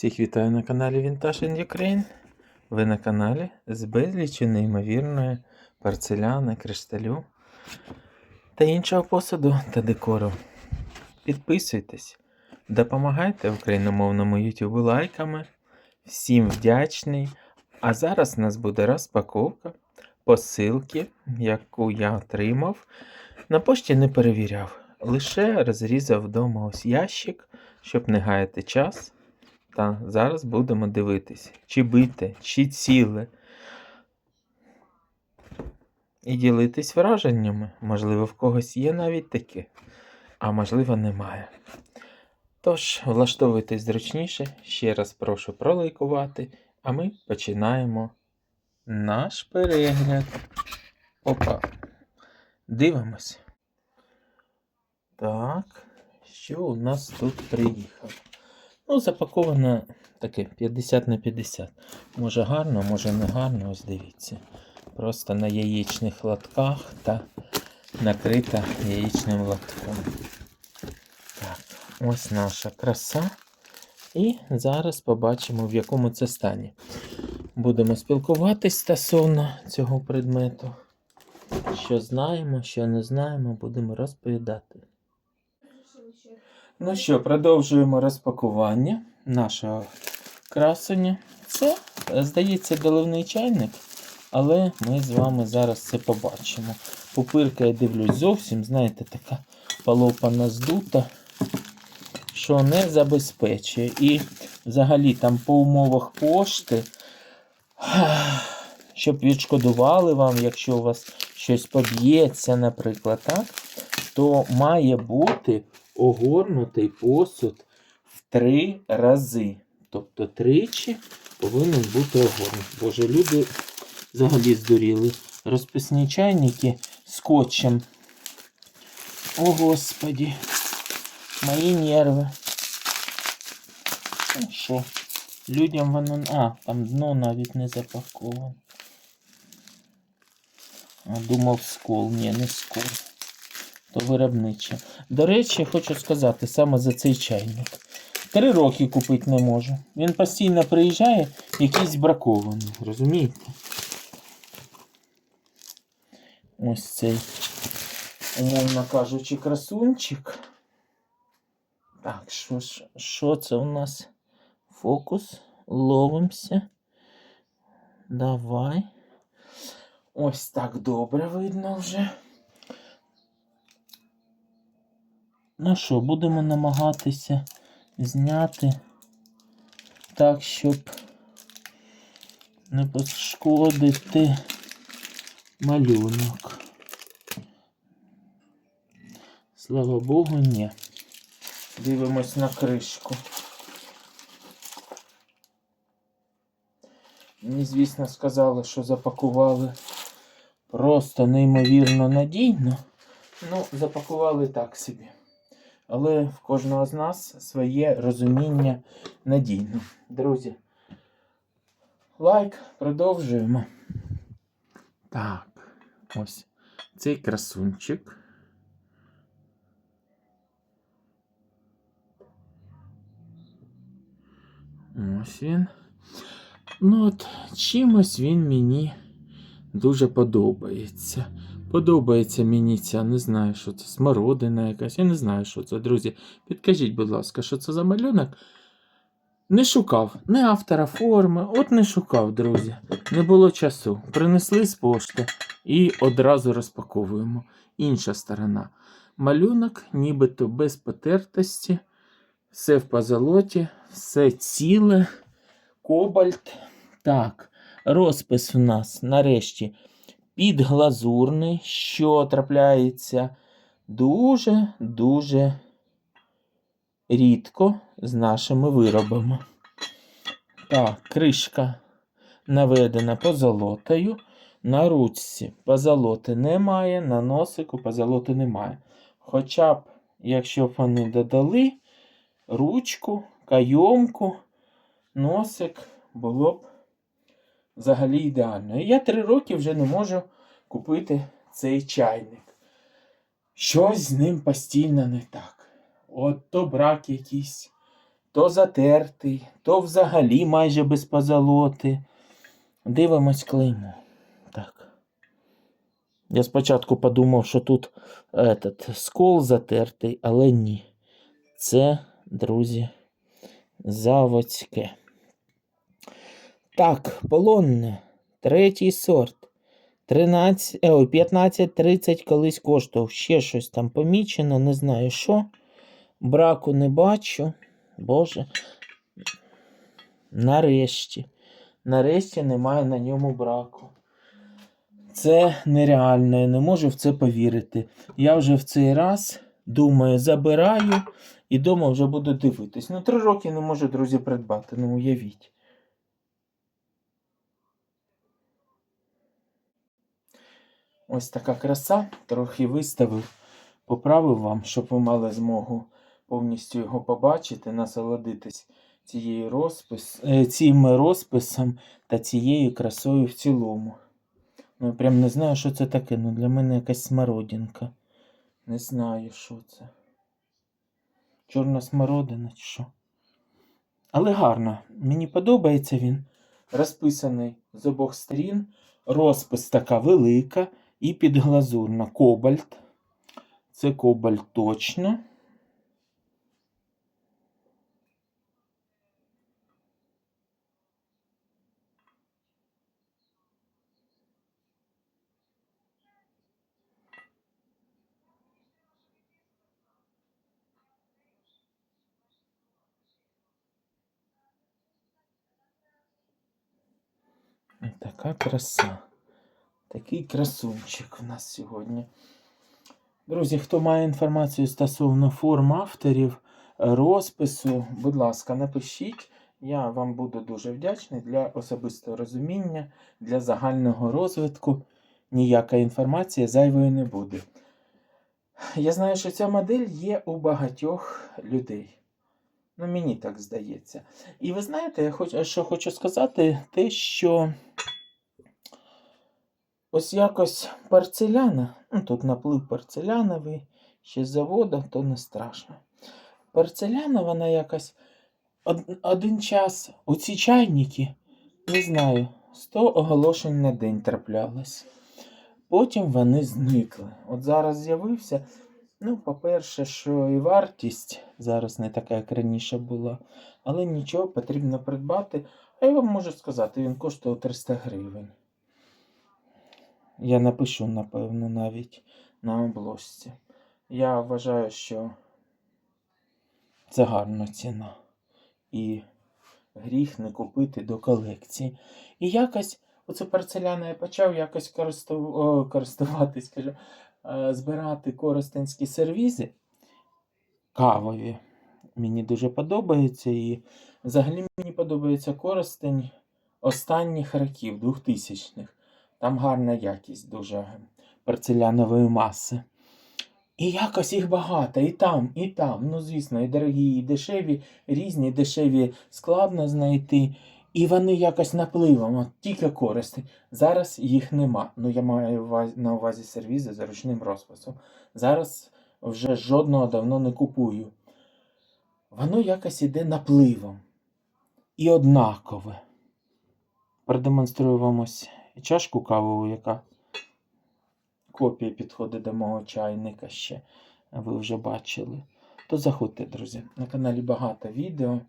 Всіх вітаю на каналі Vintage in Ukraine. Ви на каналі з безлічі неймовірної порцеляни, кришталю та іншого посуду та декору. Підписуйтесь, допомагайте україномовному YouTube лайками. Всім вдячний. А зараз у нас буде розпаковка посилки, яку я отримав. На пошті не перевіряв, лише розрізав вдома ось ящик, щоб не гаяти час. Та зараз будемо дивитись, чи бите, чи ціле. І ділитись враженнями. Можливо, в когось є навіть таке, а можливо, немає. Тож, влаштовуйтесь зручніше, ще раз прошу пролайкувати, а ми починаємо наш перегляд. Опа. Дивимось. Так, що у нас тут приїхало? Ну, запаковано таке 50 на 50. Може гарно, може не гарно, ось дивіться. Просто на яєчних лотках та накрита яєчним лотком. Так, ось наша краса. І зараз побачимо, в якому це стані. Будемо спілкуватись стосовно цього предмету. Що знаємо, що не знаємо, будемо розповідати. Ну що, продовжуємо розпакування нашого красення. Це, здається, доливний чайник, але ми з вами зараз це побачимо. Пупирка, я дивлюсь, зовсім, знаєте, така полопана здута, що не забезпечує. І взагалі там по умовах пошти, щоб відшкодували вам, якщо у вас щось поб'ється, наприклад, так, то має бути огорнутий посуд в три рази. Тобто тричі повинен бути огорнутий. Боже, люди взагалі здуріли. Розписні чайники скотчем. О, Господі, мої нерви. Ну що, людям воно. А, там дно навіть не запаковане. А, думав скол. Ні, не скол то виробниче. До речі, хочу сказати саме за цей чайник. Три роки купити не можу. Він постійно приїжджає, якийсь бракований, розумієте? Ось цей, умовно кажучи, красунчик. Так, що, ж- що це у нас? Фокус. Ловимося. Давай. Ось так добре видно вже. Ну що, будемо намагатися зняти так, щоб не пошкодити малюнок. Слава Богу, ні. Дивимось на кришку. Мені, звісно, сказали, що запакували просто неймовірно надійно. Ну, запакували так собі. Але в кожного з нас своє розуміння надійно. Друзі, лайк, продовжуємо. Так, ось цей красунчик. Ось він. Ну от, чимось він мені дуже подобається. Подобається мені ця, не знаю, що це, смородина якась. Я не знаю, що це, друзі. Підкажіть, будь ласка, що це за малюнок? Не шукав не автора форми, от не шукав, друзі. Не було часу. Принесли з пошти і одразу розпаковуємо. Інша сторона. Малюнок, нібито без потертості, все в позолоті, все ціле, кобальт. Так, розпис у нас нарешті підглазурний, що трапляється дуже-дуже рідко з нашими виробами. Так, кришка наведена позолотою. На ручці позолоти немає, на носику позолоти немає. Хоча б, якщо б вони додали ручку, кайомку, носик було б взагалі ідеально. І я три роки вже не можу купити цей чайник. Щось з ним постійно не так. От то брак якийсь то затертий, то взагалі майже без позолоти. Дивимось клеймо. Так. Я спочатку подумав, що тут этот, скол затертий, але ні. Це, друзі, заводське. Так, полонне. Третій сорт. 13, е, 15-30 колись коштував. Ще щось там помічено, не знаю що. Браку не бачу. Боже. Нарешті. Нарешті немає на ньому браку. Це нереально, я не можу в це повірити. Я вже в цей раз думаю, забираю і дома вже буду дивитись. Ну, три роки не можу, друзі, придбати. Ну, уявіть. Ось така краса. Трохи виставив, поправив вам, щоб ви мали змогу повністю його побачити, насолодитись цією розпис, е, цим розписом та цією красою в цілому. Ну, я прям не знаю, що це таке. Ну, для мене якась смородинка. Не знаю, що це. Чорна смородина чи що. Але гарно. Мені подобається він. Розписаний з обох сторін. Розпис така велика і підглазурна. Кобальт. Це кобальт точно. Така краса. Такий красунчик у нас сьогодні. Друзі, хто має інформацію стосовно форм авторів, розпису, будь ласка, напишіть. Я вам буду дуже вдячний для особистого розуміння, для загального розвитку. Ніяка інформація зайвою не буде. Я знаю, що ця модель є у багатьох людей. Ну, мені так здається. І ви знаєте, я хоч, що хочу сказати, те, що ось якось порцеляна, ну тут наплив порцеляновий, ще з заводу, то не страшно. Порцеляна, вона якась од- один час у ці чайники, не знаю, 100 оголошень на день траплялось. Потім вони зникли. От зараз з'явився. Ну, по-перше, що і вартість зараз не така, як раніше була, але нічого потрібно придбати. А я вам можу сказати, він коштує 300 гривень. Я напишу, напевно, навіть на обложці. Я вважаю, що це гарна ціна. І гріх не купити до колекції. І якось оце порцеляна я почав якось користу... о, користуватись, кажу, е, збирати коростенські сервізи кавові. Мені дуже подобається. І взагалі мені подобається коростень останніх років, 2000-х. Там гарна якість дуже порцелянової маси. І якось їх багато, і там, і там. Ну, звісно, і дорогі, і дешеві, різні, дешеві складно знайти. І вони якось напливом, от тільки користі. Зараз їх нема. Ну, я маю на увазі сервізи за ручним розписом. Зараз вже жодного давно не купую. Воно якось іде напливом. І однакове. Продемонструю вам ось чашку кавову, яка копія підходить до мого чайника ще. Ви вже бачили. То заходьте, друзі. На каналі багато відео.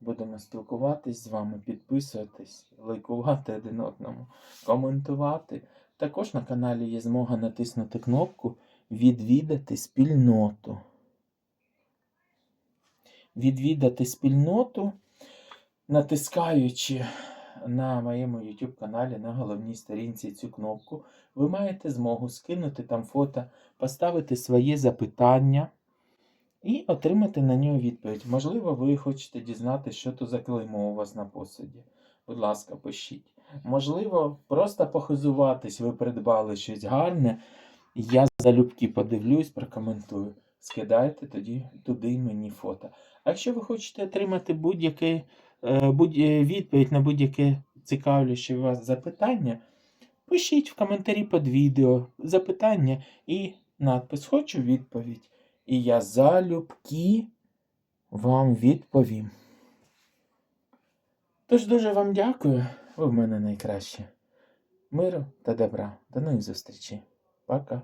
Будемо спілкуватись з вами, підписуватись, лайкувати один одному, коментувати. Також на каналі є змога натиснути кнопку Відвідати спільноту. Відвідати спільноту, натискаючи на моєму YouTube каналі на головній сторінці цю кнопку, ви маєте змогу скинути там фото, поставити своє запитання і отримати на нього відповідь. Можливо, ви хочете дізнатися, що то за клеймо у вас на посуді. Будь ласка, пишіть. Можливо, просто похизуватись, ви придбали щось гарне. Я залюбки подивлюсь, прокоментую. Скидайте тоді туди мені фото. А якщо ви хочете отримати будь-яке будь, е, відповідь на будь-яке цікавляще вас запитання, пишіть в коментарі під відео запитання і надпис Хочу відповідь. І я залюбки вам відповім. Тож дуже вам дякую, ви в мене найкраще. Миру та добра. До нових зустрічей. Пока.